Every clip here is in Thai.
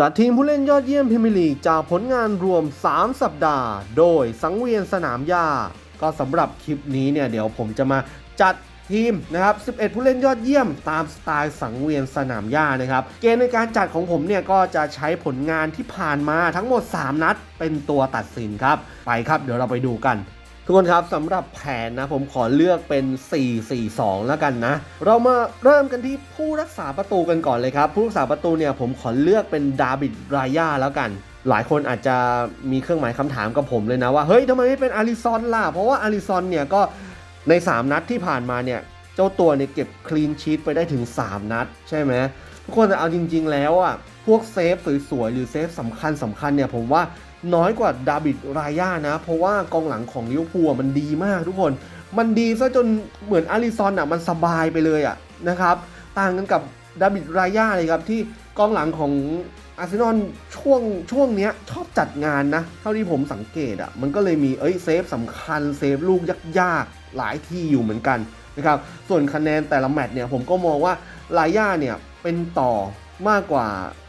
จัดทีมผู้เล่นยอดเยี่ยมพรีเมียร์ลีกจากผลงานรวม 3 สัปดาห์ โดยสังเวียนสนามหญ้า ก็สำหรับคลิปนี้เนี่ยเดี๋ยวผมจะมาจัดทีมนะครับ 11 ผู้เล่นยอดเยี่ยมตามสไตล์สังเวียนสนามหญ้านะครับ เกณฑ์ในการจัดของผมเนี่ยก็จะใช้ผลงานที่ผ่านมาทั้งหมด 3 นัดเป็นตัวตัดสินครับ ไปครับเดี๋ยวเราไปดูกัน ทุกคนครับสำหรับแผนนะผมขอเลือกเป็น 4-4-2 แล้วกันนะ เรามาเริ่มกันที่ผู้รักษาประตูกันก่อนเลยครับ ผู้รักษาประตูเนี่ยผมขอเลือกเป็นดาบิดรายาแล้วกัน หลายคนอาจจะมีเครื่องหมายคำถามกับผมเลยนะว่าเฮ้ยทำไมไม่เป็นอาริซอนล่ะ เพราะว่าอาริซอนเนี่ยก็ใน 3 นัดที่ผ่านมาเนี่ยเจ้าตัวเนี่ยเก็บคลีนชีตไปได้ถึง 3 นัด ใช่ไหมทุกคนแต่เอาจริง ๆ แล้วอะพวกเซฟสวยๆหรือเซฟสำคัญสำคัญเนี่ยผมว่า น้อยกว่าดาบิดรายานะ เพราะว่ากองหลังของลิเวอร์พูลมันดีมากทุกคน มันดีซะจนเหมือนอาริซอนอะมันสบายไปเลยอะนะครับ ต่างกันกับดาบิดรายาเลยครับที่กองหลังของอาร์เซนอลช่วงช่วงเนี้ยชอบจัดงานนะ เท่าที่ผมสังเกตอะมันก็เลยมีเอ้ยเซฟสำคัญเซฟลูกยากๆ หลายที่อยู่เหมือนกันนะครับส่วนคะแนนแต่ละแมตช์เนี่ยผมก็มองว่าราย่าเนี่ยเป็นต่อมากกว่า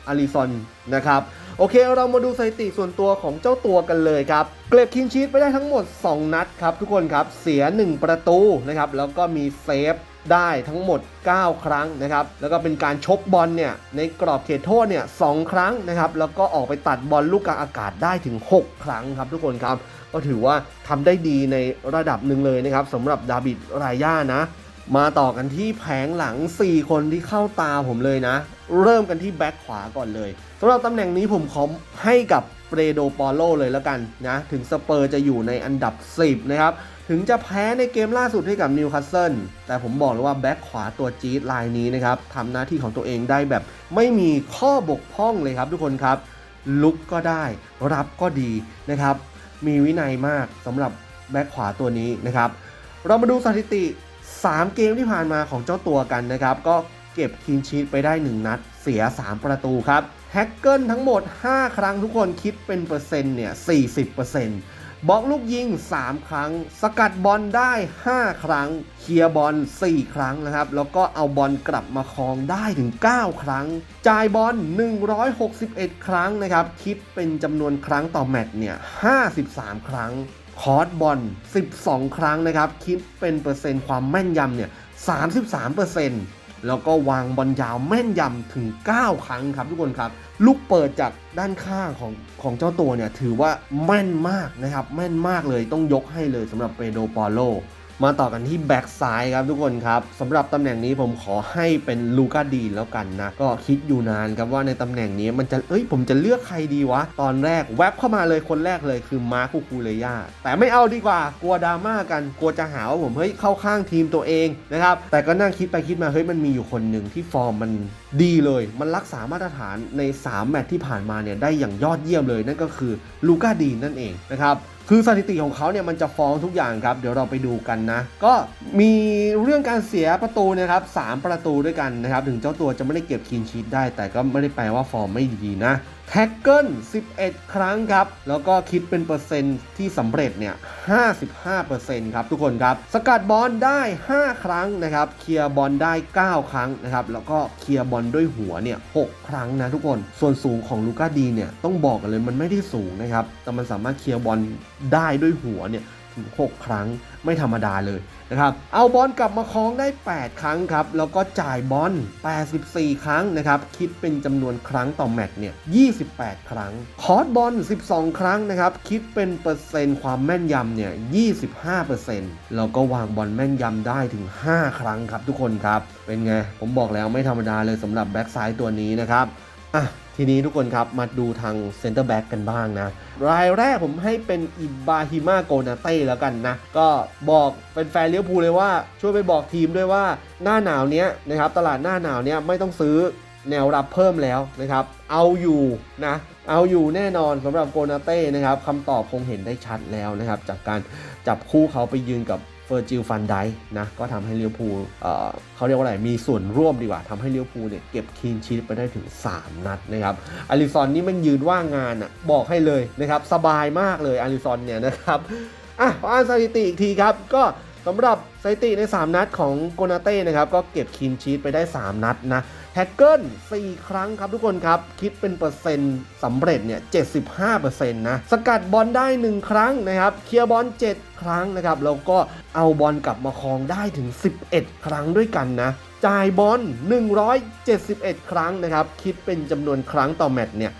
อาริซอนนะครับ โอเค เรามาดูสถิติส่วนตัวของเจ้าตัวกันเลยครับ เกล็ดคินชีตไปได้ทั้งหมด 2 นัดครับทุกคนครับ เสีย 1 ประตูนะครับ แล้วก็มีเซฟได้ทั้งหมด 9 ครั้งนะครับ แล้วก็เป็นการชกบอลเนี่ยในกรอบเขตโทษเนี่ยสครั้งนะครับ แล้วก็ออกไปตัดบอลลูกกลางอากาศได้ถึง 6 ครั้งครับทุกคนครับ ก็ถือว่าทำได้ดีในระดับหนึ่งเลยนะครับสำหรับดาบิดรายานะ มาต่อกันที่แผงหลัง 4 คนที่เข้าตาผมเลยนะ เริ่มกันที่แบ็คขวาก่อนเลยสำหรับตำแหน่งนี้ผมขอให้กับเปรโดปอโลเลยแล้วกันนะ ถึงสเปอร์จะอยู่ในอันดับ 10 นะครับ ถึงจะแพ้ในเกมล่าสุดให้กับนิวคาสเซิลแต่ผมบอกเลยว่าแบ็คขวาตัวจี๊ดลายนี้นะครับทำหน้าที่ของตัวเองได้แบบ ไม่มีข้อบกพร่องเลยครับทุกคนครับ ลุกก็ได้รับก็ดีนะครับ มีวินัยมากสำหรับแบ็คขวาตัวนี้นะครับ เรามาดูสถิติ 3 เกมที่ผ่านมาของเจ้าตัวกันนะครับ ก็ ก็บคีนชีตไปได้ 1 นัด เสีย 3 ประตูครับแฮกเกิลทั้งหมด 5 ครั้งทุกคนคิดเป็นเปอร์เซ็นต์เนี่ย40%บล็อกลูกยิง 3 ครั้ง สกัดบอลได้ 5 ครั้ง เคลียร์บอล 4 ครั้งนะครับ แล้วก็เอาบอลกลับมาครองได้ถึง 9 ครั้ง จ่ายบอล 161 ครั้งนะครับ คิดเป็นจำนวนครั้งต่อแมตช์เนี่ย 53 ครั้ง คอร์สบอล 12 ครั้งนะครับ คิดเป็นเปอร์เซ็นต์ความแม่นยำเนี่ย 33% แล้วก็วางบอลยาวแม่นยำถึง 9 ครั้งครับทุกคนครับ ลูกเปิดจากด้านข้างของของเจ้าตัวเนี่ยถือว่าแม่นมากนะครับ แม่นมากเลยต้องยกให้เลยสำหรับเปโดปอโล มาต่อกันที่แบ็กซ้ายครับทุกคนครับสำหรับตำแหน่งนี้ผมขอให้เป็นลูกาดีแล้วกันนะก็คิดอยู่นานครับว่าในตำแหน่งนี้มันจะเอ้ยผมจะเลือกใครดีวะ ตอนแรกแวบเข้ามาเลยคนแรกเลยคือมาร์คูคูเลยาแต่ไม่เอาดีกว่ากลัวดราม่ากันกลัวจะหาว่าผมเฮ้ยเข้าข้างทีมตัวเองนะครับแต่ก็นั่งคิดไปคิดมาเฮ้ยมันมีอยู่คนหนึ่งที่ฟอร์มมันดีเลย มันรักษามาตรฐานใน 3 แมตช์ที่ผ่านมาเนี่ยได้อย่างยอดเยี่ยมเลยนั่นก็คือลูกาดีนั่นเองนะครับ คือสถิติของเขาเนี่ยมันจะฟ้องทุกอย่างครับ เดี๋ยวเราไปดูกันนะ ก็มีเรื่องการเสียประตูนะครับสามประตูด้วยกันนะครับ ถึงเจ้าตัวจะไม่ได้เก็บคีนชีตได้ แต่ก็ไม่ได้แปลว่าฟอร์มไม่ดีนะ แท็กเกิล 11 ครั้งครับ แล้วก็คิดเป็นเปอร์เซ็นต์ที่สำเร็จเนี่ย 55%ครับทุกคนครับ สกัดบอลได้ 5 ครั้งนะครับ เคลียร์บอลได้ 9 ครั้งนะครับ แล้วก็เคลียร์บอลด้วยหัวเนี่ย 6 ครั้งนะทุกคน ส่วนสูงของลูก้าดีเนี่ย ต้องบอกกันเลยมันไม่ได้สูงนะครับ แต่มันสามารถเคลียร์บอลได้ด้วยหัวเนี่ย ถึง 6 ครั้งไม่ธรรมดาเลยนะครับ เอาบอลกลับมาคล้องได้ 8 ครั้งครับ แล้วก็จ่ายบอล 84 ครั้งนะครับ คิดเป็นจำนวนครั้งต่อแมตช์เนี่ย 28 ครั้ง คอร์สบอล 12 ครั้งนะครับ คิดเป็นเปอร์เซ็นต์ความแม่นยำเนี่ย 25%แล้วก็วางบอลแม่นยำได้ถึง 5 ครั้งครับทุกคนครับ เป็นไง ผมบอกแล้วไม่ธรรมดาเลยสำหรับแบ็กซ้ายตัวนี้นะครับ อะ ทีนี้ทุกคนครับมาดูทางเซนเตอร์แบ็กกันบ้างนะ รายแรกผมให้เป็นอิบาฮิมาโกนาเต้แล้วกันนะ ก็บอกเป็นแฟนเลี้ยวภูเลยว่า ช่วยไปบอกทีมด้วยว่าหน้าหนาวเนี้ยนะครับตลาดหน้าหนาวเนี้ยไม่ต้องซื้อแนวรับเพิ่มแล้วนะครับ เอาอยู่นะ เอาอยู่แน่นอนสำหรับโกนาเต้นะครับคำตอบคงเห็นได้ชัดแล้วนะครับ จากการจับคู่เขาไปยืนกับ เฟอร์จิลฟันไดนะก็ทำให้เลี้ยวภูเขาเรียกว่าอะไรมีส่วนร่วมดีกว่าทำให้เลี้ยวภูเนี่ยเก็บคีนชีตไปได้ถึง 3 นัดนะครับอาริซอนนี่มันยืนว่างงานอะบอกให้เลยนะครับสบายมากเลยอาริซอนเนี่ยนะครับอะอ่านสถิติอีกทีครับก็ สำหรับสถิติใน 3 นัดของโกนาเต้นะครับก็เก็บคินชีตไปได้ 3 นัดนะแท็กเกิล4ครั้งครับทุกคนครับ คิดเป็นเปอร์เซ็นต์สำเร็จเนี่ย 75%นะสกัดบอลได้ 1 ครั้งนะครับ เคลียร์บอล 7 ครั้งนะครับ แล้วก็เอาบอลกลับมาครองได้ถึง 11 ครั้งด้วยกันนะจ่ายบอล 171 ครั้งนะครับ คิดเป็นจำนวนครั้งต่อแมตช์เนี่ย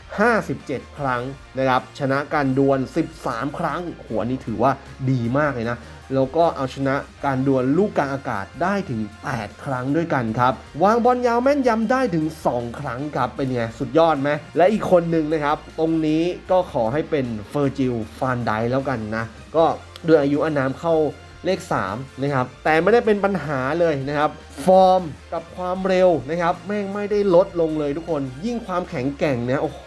57 ครั้งนะครับ ชนะการดวล 13 ครั้ง หัวนี้ถือว่าดีมากเลยนะ แล้วก็เอาชนะการดวลลูกกลางอากาศได้ถึง 8 ครั้งด้วยกันครับ วางบอลยาวแม่นยำได้ถึง 2 ครั้งครับเป็นไงสุดยอดไหมและอีกคนหนึ่งนะครับ ตรงนี้ก็ขอให้เป็นเฟอร์จิลฟานไดแล้วกันนะ ก็ด้วยอายุอานามเข้า เลข3นะครับแต่ไม่ได้เป็นปัญหาเลยนะครับฟอร์มกับความเร็วนะครับแม่งไม่ได้ลดลงเลยทุกคนยิ่งความแข็งแกร่งนะโอ้โห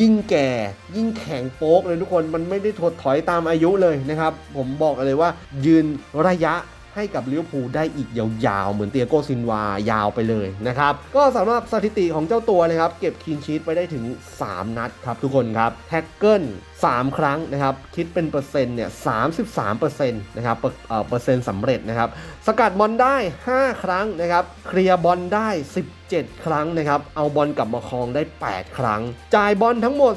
ยิ่งแก่ยิ่งแข็งโป๊กเลยทุกคนมันไม่ได้ถดถอยตามอายุเลยนะครับผมบอกเลยว่ายืนระยะให้กับลิเวอร์พูลได้อีกยาวๆ เหมือนเตียโกซินวายาวไปเลยนะครับ ก็สำหรับสถิติของเจ้าตัวนะครับ เก็บคีนชีตไปได้ถึง 3 นัดครับทุกคนครับแท็กเกิล 3 ครั้งนะครับ คิดเป็นเปอร์เซ็นต์เนี่ย33เปอร์เซ็นต์นะครับเปอร์เอ่อเปอร์เซ็นต์สำเร็จนะครับ สกัดบอลได้ 5 ครั้งนะครับ เคลียร์บอลได้ 17 ครั้งนะครับ เอาบอลกลับมาครองได้ 8 ครั้ง จ่ายบอลทั้งหมด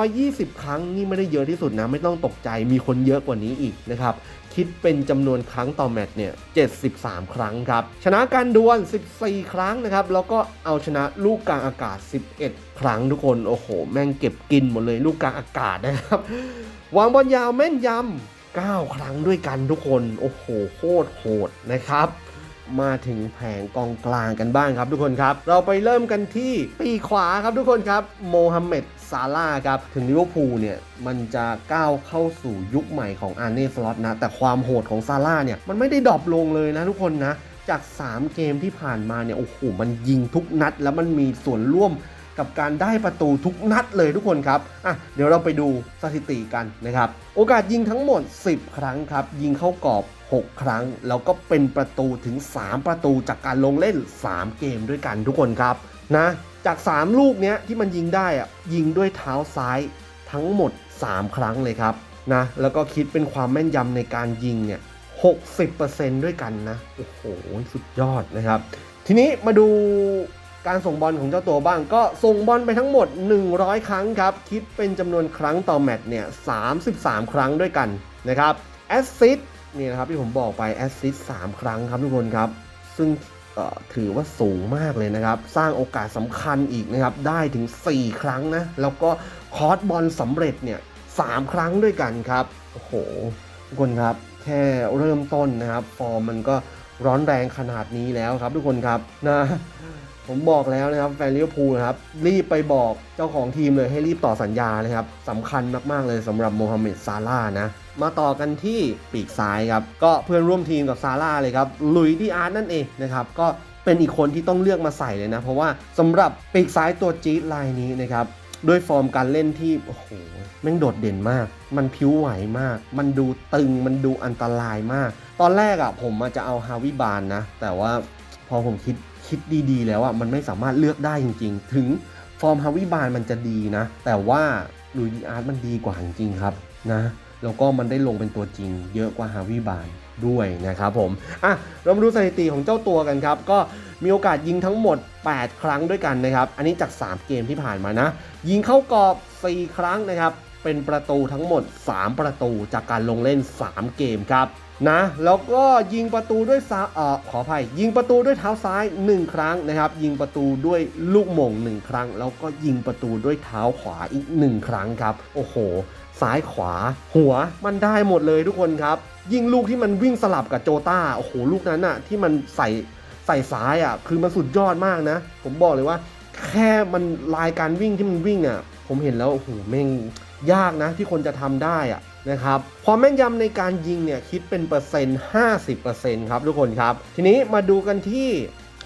220 ครั้ง นี่ไม่ได้เยอะที่สุดนะ ไม่ต้องตกใจ มีคนเยอะกว่านี้อีกนะครับคิดเป็นจำนวนครั้งต่อแมตช์เนี่ย 73 ครั้งครับ ชนะการดวล 14 ครั้งนะครับ แล้วก็เอาชนะลูกกลางอากาศ 11 ครั้งทุกคนโอ้โห แม่งเก็บกินหมดเลยลูกกลางอากาศนะครับ วางบอลยาวแม่นยำ9 ครั้งด้วยกันทุกคน โอ้โหโคตรโหดนะครับ มาถึงแผงกองกลางกันบ้างครับทุกคนครับ เราไปเริ่มกันที่ปีขวาครับทุกคนครับโมฮัมเหม็ดซาร่าครับถึงลิเวอร์พูลเนี่ยมันจะก้าวเข้าสู่ยุคใหม่ของอาร์เน่สล็อตนะ แต่ความโหดของซาร่าเนี่ยมันไม่ได้ดรอปลงเลยนะทุกคนนะจาก 3 เกมที่ผ่านมาเนี่ยโอ้โหมันยิงทุกนัด แล้วมันมีส่วนร่วม กับการได้ประตูทุกนัดเลยทุกคนครับอะเดี๋ยวเราไปดูสถิติกันนะครับ โอกาสยิงทั้งหมด 10 ครั้งครับ ยิงเข้ากรอบ 6 ครั้ง แล้วก็เป็นประตูถึง 3 ประตูจากการลงเล่น 3 เกมด้วยกันทุกคนครับนะจาก 3 ลูกเนี้ยที่มันยิงได้อะยิงด้วยเท้าซ้ายทั้งหมด 3 ครั้งเลยครับนะแล้วก็คิดเป็นความแม่นยำในการยิงเนี่ย60%ด้วยกันนะ โอ้โห สุดยอดนะครับ ทีนี้มาดู การส่งบอลของเจ้าตัวบ้าง ก็ส่งบอลไปทั้งหมด 100 ครั้งครับ คิดเป็นจำนวนครั้งต่อแมตช์เนี่ย 33 ครั้งด้วยกันนะครับ แอสซิสนี่นะครับที่ผมบอกไป แอสซิส3ครั้งครับทุกคนครับ ซึ่งถือว่าสูงมากเลยนะครับ สร้างโอกาสสำคัญอีกนะครับ ได้ถึง 4 ครั้งนะ แล้วก็คอร์สบอลสำเร็จเนี่ย3ครั้งด้วยกันครับ โอ้โห ทุกคนครับ แค่เริ่มต้นนะครับ ฟอร์มมันก็ร้อนแรงขนาดนี้แล้วครับทุกคนครับนะ ผมบอกแล้วนะครับแฟนลิเวอร์พูลนะครับรีบไปบอกเจ้าของทีมเลยให้รีบต่อสัญญาเลยครับสำคัญมาก ๆ เลยสำหรับโมฮัมเหม็ดซาร่านะ มาต่อกันที่ปีกซ้ายครับ ก็เพื่อนร่วมทีมกับซาร่าเลยครับลุยดีอาร์ตนั่นเองนะครับก็เป็นอีกคนที่ต้องเลือกมาใส่เลยนะ เพราะว่าสำหรับปีกซ้ายตัวจี๊ดลายนี้นะครับด้วยฟอร์มการเล่นที่โอ้โหแม่งโดดเด่นมาก มันผิวไหวมาก มันดูตึงมันดูอันตรายมาก ตอนแรกอะ่ะผมอาจจะเอาฮาวิบานนะ แต่ว่าพอผมคิด คิดดีๆ แล้วอะมันไม่สามารถเลือกได้จริง ๆ ถึงฟอร์มฮาวิบานมันจะดีนะ แต่ว่าลุยดีอาร์ตมันดีกว่าจริงๆครับนะแล้วก็มันได้ลงเป็นตัวจริง เยอะกว่าฮาวิบานด้วยนะครับผม อะ เรามาดูสถิติของเจ้าตัวกันครับ ก็มีโอกาสยิงทั้งหมด 8 ครั้งด้วยกันนะครับ อันนี้จาก 3 เกมที่ผ่านมานะ ยิงเข้ากรอบ 4 ครั้งนะครับ เป็นประตูทั้งหมด 3 ประตูจากการลงเล่น 3 เกมครับนะแล้วก็ยิงประตูด้วยซ้ายเอ่อขออภัย ยิงประตูด้วยเท้าซ้าย 1 ครั้งนะครับ ยิงประตูด้วยลูกหม่ง1 ครั้ง แล้วก็ยิงประตูด้วยเท้าขวาอีก 1 ครั้งครับ โอ้โห ซ้ายขวา หัวมันได้หมดเลยทุกคนครับ ยิงลูกที่มันวิ่งสลับกับโจต้าโอ้โหลูกนั้นอะที่มันใส่ใส่ซ้ายอะคือมันสุดยอดมากนะ ผมบอกเลยว่า แค่มันลายการวิ่งที่มันวิ่งอะผมเห็นแล้วโอ้โหแม่ง ยากนะที่คนจะทำได้อะนะครับความแม่นยำในการยิงเนี่ยคิดเป็นเปอร์เซ็นต์50%ครับทุกคนครับ ทีนี้มาดูกันที่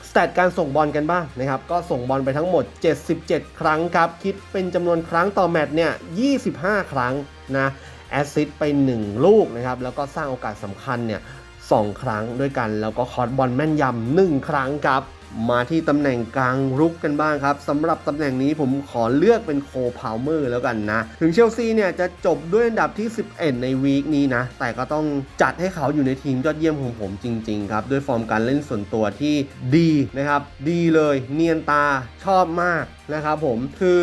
สแตทการส่งบอลกันบ้างนะครับ ก็ส่งบอลไปทั้งหมด 77 ครั้งครับ คิดเป็นจำนวนครั้งต่อแมตช์เนี่ย 25 ครั้งนะแอสซิสต์ไป 1 ลูกนะครับ แล้วก็สร้างโอกาสสำคัญเนี่ย 2 ครั้งด้วยกัน แล้วก็คอร์สบอลแม่นยำ1ครั้งครับ มาที่ตำแหน่งกลางรุกกันบ้างครับสำหรับตำแหน่งนี้ผมขอเลือกเป็นโคพาวเมอร์แล้วกันนะ ถึงเชลซีเนี่ยจะจบด้วยอันดับที่ 11 ในวีคนี้นะ แต่ก็ต้องจัดให้เขาอยู่ในทีมยอดเยี่ยมของผมจริง ๆ ครับ ด้วยฟอร์มการเล่นส่วนตัวที่ดีนะครับ ดีเลยเนียนตาชอบมากนะครับผมคือ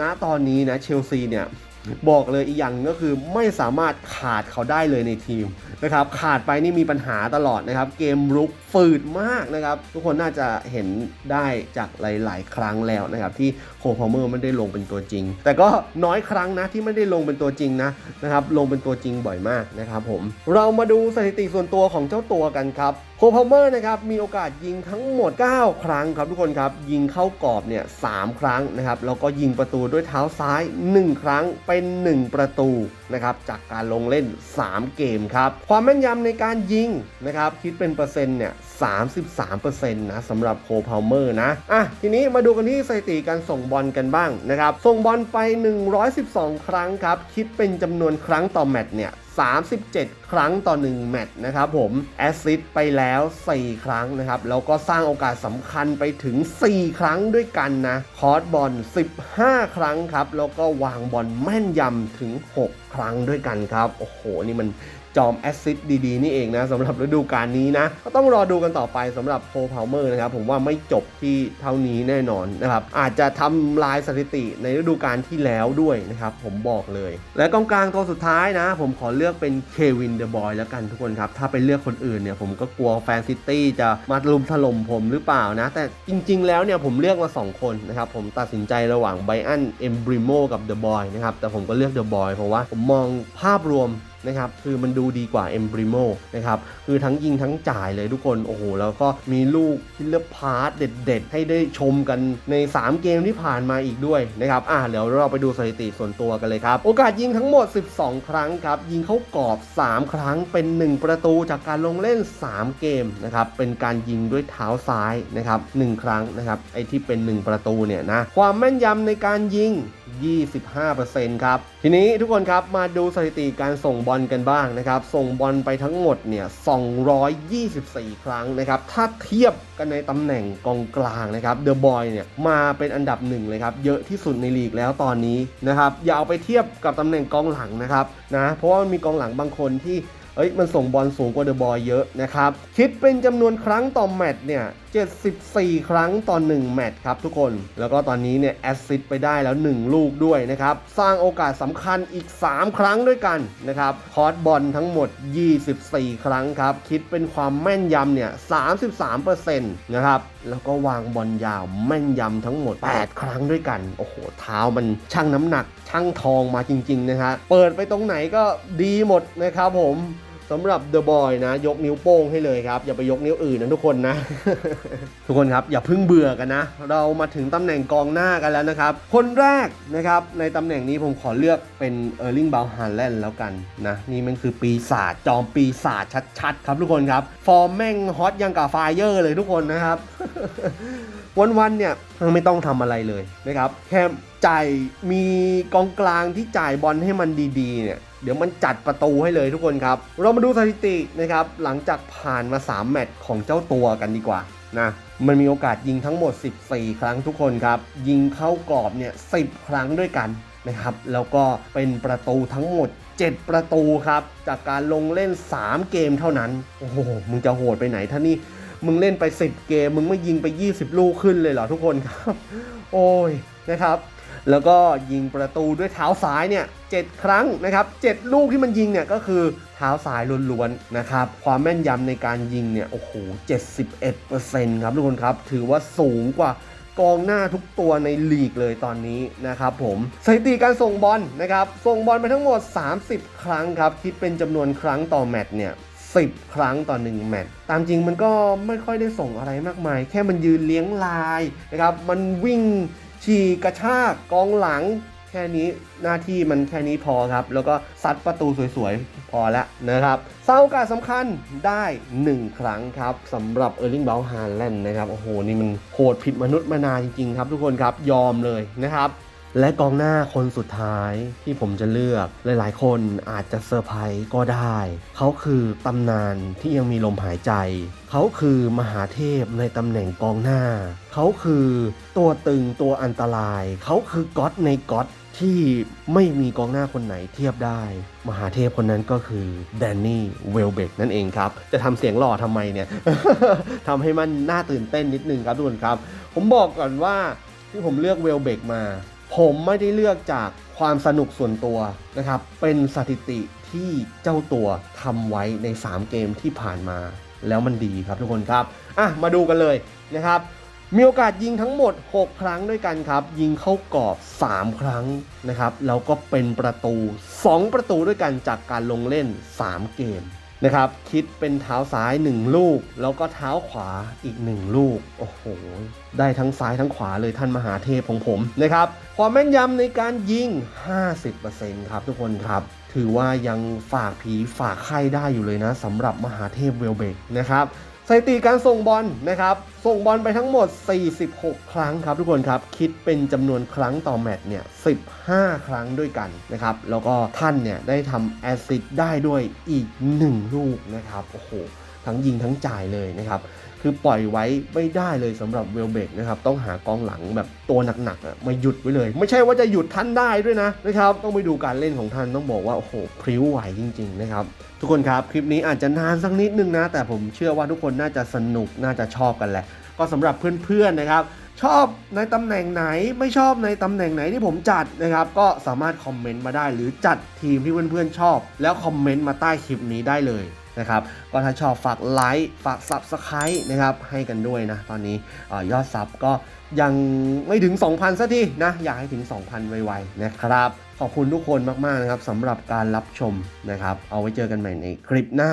ณตอนนี้นะเชลซีเนี่ย บอกเลยอีกอย่างหนึ่งก็คือไม่สามารถขาดเขาได้เลยในทีมนะครับขาดไปนี่มีปัญหาตลอดนะครับ เกมรุกฝืดมากนะครับ ทุกคนน่าจะเห็นได้จากหลาย ๆ ครั้งแล้วนะครับ ที่โคพาเมอร์ไม่ได้ลงเป็นตัวจริง แต่ก็น้อยครั้งนะที่ไม่ได้ลงเป็นตัวจริงนะนะครับลงเป็นตัวจริงบ่อยมากนะครับผมเรามาดูสถิติส่วนตัวของเจ้าตัวกันครับโคพาเมอร์นะครับมีโอกาสยิงทั้งหมด 9 ครั้งครับทุกคนครับยิงเข้ากรอบเนี่ยสครั้งนะครับแล้วก็ยิงประตูด้วยเท้าซ้าย 1 ครั้งไปเป็น 1 ประตูนะครับจากการลงเล่น 3 เกมครับ ความแม่นยำในการยิงนะครับคิดเป็นเปอร์เซ็นต์เนี่ย33%นะสำหรับโคพาเมอร์นะอะทีนี้มาดูกันที่สถิติการส่งบอลกันบ้างนะครับส่งบอลไป 112 ครั้งครับ คิดเป็นจำนวนครั้งต่อแมตช์เนี่ย 37 ครั้งต่อ 1 แมตช์นะครับผมแอสซิสต์ไปแล้ว 4 ครั้งนะครับ แล้วก็สร้างโอกาสสำคัญไปถึง 4 ครั้งด้วยกันนะคอร์สบอล 15 ครั้งครับ แล้วก็วางบอลแม่นยำถึง 6 ครั้งด้วยกันครับ โอ้โห นี่มัน จอมแอสซิสดีๆ นี่เองนะสำหรับฤดูกาลนี้นะ ก็ต้องรอดูกันต่อไปสำหรับโคพาวเมอร์นะครับ ผมว่าไม่จบที่เท่านี้แน่นอนนะครับ อาจจะทำลายสถิติในฤดูกาลที่แล้วด้วยนะครับ ผมบอกเลย และกองกลางตัวสุดท้ายนะ ผมขอเลือกเป็นเควินเดอะบอยแล้วกันทุกคนครับ ถ้าไปเลือกคนอื่นเนี่ยผมก็กลัวแฟนซิตี้จะมาลุมถล่มผมหรือเปล่านะ แต่จริง ๆ แล้วเนี่ยผมเลือกมา 2 คนนะครับผมตัดสินใจระหว่างไบอันเอมบริโมกับเดอะบอยนะครับแต่ผมก็เลือกเดอะบอยเพราะว่าผมมองภาพรวม นะครับคือมันดูดีกว่า e m b r i m o นะครับคือทั้งยิงทั้งจ่ายเลยทุกคนโอ้โหแล้วก็มีลูกคิลเลอร์พาร์ตเด็ด ๆ ให้ได้ชมกันใน 3 เกมที่ผ่านมาอีกด้วยนะครับอะเดี๋ยวเราไปดูสถิติส่วนตัวกันเลยครับโอกาสยิงทั้งหมด 12 ครั้งครับยิงเข้ากรอบ 3 ครั้งเป็น 1 ประตูจากการลงเล่น 3 เกมนะครับเป็นการยิงด้วยเท้าซ้ายนะครับ1ครั้งนะครับไอที่เป็น 1 ประตูเนี่ยนะความแม่นยำในการยิง 25%ครับ ทีนี้ทุกคนครับมาดูสถิติการส่งบอลกันบ้างนะครับ ส่งบอลไปทั้งหมดเนี่ย224 ครั้งนะครับ ถ้าเทียบกันในตำแหน่งกองกลางนะครับเดอะบอยเนี่ยมาเป็นอันดับหนึ่งเลยครับ เยอะที่สุดในลีกแล้วตอนนี้นะครับ อย่าเอาไปเทียบกับตำแหน่งกองหลังนะครับนะ เพราะว่ามีกองหลังบางคนที่ เอ้ยมันส่งบอลสูงกว่าเดอะบอยเยอะนะครับ คิดเป็นจำนวนครั้งต่อแมตช์เนี่ย 74 ครั้งต่อ 1 แมตช์ครับทุกคน แล้วก็ตอนนี้เนี่ยแอสซิสต์ไปได้แล้ว 1 ลูกด้วยนะครับ สร้างโอกาสสำคัญอีก 3 ครั้งด้วยกันนะครับคอร์สบอลทั้งหมด 24 ครั้งครับ คิดเป็นความแม่นยำเนี่ย 33%นะครับ แล้วก็วางบอลยาวแม่นยำทั้งหมด 8 ครั้งด้วยกัน โอ้โห เท้ามันช่างน้ำหนัก ช่างทองมาจริง ๆ นะฮะ เปิดไปตรงไหนก็ดีหมดนะครับผม สำหรับ The Boy นะ ยกนิ้วโป้งให้เลยครับ อย่าไปยกนิ้วอื่นนะทุกคนนะ ทุกคนครับ อย่าเพิ่งเบื่อกันนะ เรามาถึงตำแหน่งกองหน้ากันแล้วนะครับ คนแรกนะครับ ในตำแหน่งนี้ผมขอเลือกเป็นเออร์ลิงบา h ฮ l แลนด์แล้วกันนะ นี่มันคือปีศาจจอมปีศาจชัดๆ ครับทุกคนครับ ฟอร์มแม่งฮอตยังกับไฟเยอร์เลยทุกคนนะครับวันๆเนี่ยไม่ต้องทำอะไรเลยนะครับ แค่จ่ายมีกองกลางที่จ่ายบอลให้มันดีๆเนี่ย เดี๋ยวมันจัดประตูให้เลยทุกคนครับ เรามาดูสถิตินะครับหลังจากผ่านมา 3 แมตช์ของเจ้าตัวกันดีกว่านะมันมีโอกาสยิงทั้งหมด 14 ครั้งทุกคนครับ ยิงเข้ากรอบเนี่ย10 ครั้งด้วยกันนะครับ แล้วก็เป็นประตูทั้งหมด 7 ประตูครับ จากการลงเล่น 3 เกมเท่านั้น โอ้โห มึงจะโหดไปไหนท่านี่มึงเล่นไป 10 เกม มึงไม่ยิงไป 20 ลูกขึ้นเลยเหรอทุกคนครับ โอ้ยนะครับ แล้วก็ยิงประตูด้วยเท้าซ้ายเนี่ย7ครั้งนะครับ7ลูกที่มันยิงเนี่ยก็คือเท้าซ้ายล้วนๆนะครับความแม่นยำในการยิงเนี่ยโอ้โห 71%ครับทุกคนครับ ถือว่าสูงกว่ากองหน้าทุกตัวในลีกเลยตอนนี้นะครับผมสถิติการส่งบอลนะครับส่งบอลไปทั้งหมด 30 ครั้งครับ คิดเป็นจำนวนครั้งต่อแมตช์เนี่ย10 ครั้งต่อ 1 แมตช์ ตามจริงมันก็ไม่ค่อยได้ส่งอะไรมากมาย แค่มันยืนเลี้ยงลายนะครับ มันวิ่ง ฉีกกระชากกองหลังแค่นี้หน้าที่มันแค่นี้พอครับ แล้วก็ซัดประตูสวยๆ พอแล้วนะครับสร้าโอกาสสำคัญได้ 1 ครั้งครับสำหรับเออร์ลิงเบลฮาแลนด์นะครับ โอ้โห นี่มันโหดผิดมนุษย์มนาจริงๆ ครับทุกคนครับยอมเลยนะครับ และกองหน้าคนสุดท้ายที่ผมจะเลือกหลายๆ คนอาจจะเซอร์ไพรส์ก็ได้ เขาคือตำนานที่ยังมีลมหายใจ เขาคือมหาเทพในตำแหน่งกองหน้า เขาคือตัวตึงตัวอันตราย เขาคือก๊อตในก๊อตที่ไม่มีกองหน้าคนไหนเทียบได้ มหาเทพคนนั้นก็คือแดนนี่เวลเบกนั่นเองครับ จะทำเสียงหล่อทำไมเนี่ยทำให้มันน่าตื่นเต้นนิดนึงครับทุกคนครับ ผมบอกก่อนว่าที่ผมเลือกเวลเบกมา ผมไม่ได้เลือกจากความสนุกส่วนตัวนะครับ เป็นสถิติที่เจ้าตัวทำไว้ใน 3 เกมที่ผ่านมา แล้วมันดีครับทุกคนครับ อะ มาดูกันเลยนะครับ มีโอกาสยิงทั้งหมด 6 ครั้งด้วยกันครับ ยิงเข้ากรอบ 3 ครั้งนะครับ แล้วก็เป็นประตู 2 ประตูด้วยกันจากการลงเล่น 3 เกม นะครับ คิดเป็นเท้าซ้าย 1 ลูก แล้วก็เท้าขวาอีก 1 ลูก โอ้โห ได้ทั้งซ้ายทั้งขวาเลยท่านมหาเทพของผมนะครับ ความแม่นยำในการยิง 50%ครับทุกคนครับ ถือว่ายังฝากผีฝากไข้ได้อยู่เลยนะสำหรับมหาเทพเวลเบกนะครับ สถิติการส่งบอลนะครับ ส่งบอลไปทั้งหมด 46 ครั้งครับทุกคนครับ คิดเป็นจำนวนครั้งต่อแมตช์เนี่ย 15 ครั้งด้วยกันนะครับ แล้วก็ท่านเนี่ยได้ทำแอสซิสต์ได้ด้วยอีก 1 ลูกนะครับ โอ้โห ทั้งยิงทั้งจ่ายเลยนะครับ คือปล่อยไว้ไม่ได้เลยสำหรับเวลเบกนะครับต้องหากองหลังแบบตัวหนักๆอะมาหยุดไว้เลย ไม่ใช่ว่าจะหยุดท่านได้ด้วยนะนะครับต้องไปดูการเล่นของท่านต้องบอกว่าโอ้โหพริ้วไหวจริง ๆ นะครับ ทุกคนครับคลิปนี้อาจจะนานสักนิดนึงนะ แต่ผมเชื่อว่าทุกคนน่าจะสนุกน่าจะชอบกันแหละ ก็สำหรับเพื่อนๆนะครับชอบในตำแหน่งไหนไม่ชอบในตำแหน่งไหนที่ผมจัดนะครับ ก็สามารถคอมเมนต์มาได้หรือจัดทีมที่เพื่อนๆชอบ แล้วคอมเมนต์มาใต้คลิปนี้ได้เลย นะครับก็ถ้าชอบฝากไลค์ฝาก Subscribe นะครับให้กันด้วยนะตอนนี้อยอดซับก็ยังไม่ถึง 2,000สักทีนะอยากให้ถึง 2,000 ไวๆนะครับขอบคุณทุกคนมากๆนะครับสำหรับการรับชมนะครับ เอาไว้เจอกันใหม่ในคลิปหน้า